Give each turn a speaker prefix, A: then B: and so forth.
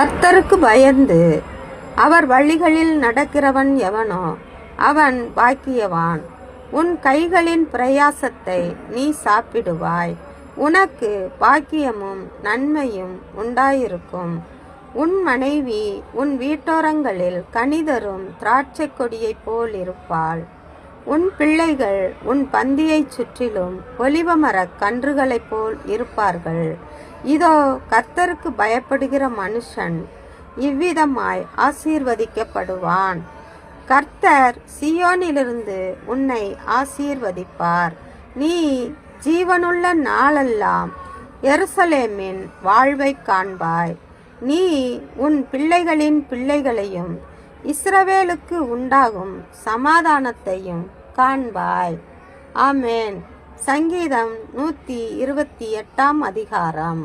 A: கர்த்தருக்கு பயந்து அவர் வழிகளில் நடக்கிறவன் எவனோ அவன் பாக்கியவான். உன் கைகளின் பிரயாசத்தை நீ சாப்பிடுவாய். உனக்கு பாக்கியமும் நன்மையும் உண்டாயிருக்கும். உன் மனைவி உன் வீட்டோரங்களில் கனிதரும் திராட்சை கொடியைப் போல் இருப்பாள். உன் பிள்ளைகள் உன் பந்தியைச் சுற்றிலும் ஒலிவமரக் கன்றுகளைப் போல் இருப்பார்கள். இதோ கர்த்தருக்கு பயப்படுகிற மனுஷன் இவ்விதமாய் ஆசீர்வதிக்கப்படுவான். கர்த்தர் சியோனிலிருந்து உன்னை ஆசீர்வதிப்பார். நீ ஜீவனுள்ள நாளெல்லாம் எருசலேமின் வாழ்வைக் காண்பாய். நீ உன் பிள்ளைகளின் பிள்ளைகளையும் இஸ்ரவேலுக்கு உண்டாகும் சமாதானத்தையும் காண்பாய். ஆமேன். சங்கீதம் நூற்றி இருபத்தி எட்டாம் அதிகாரம்.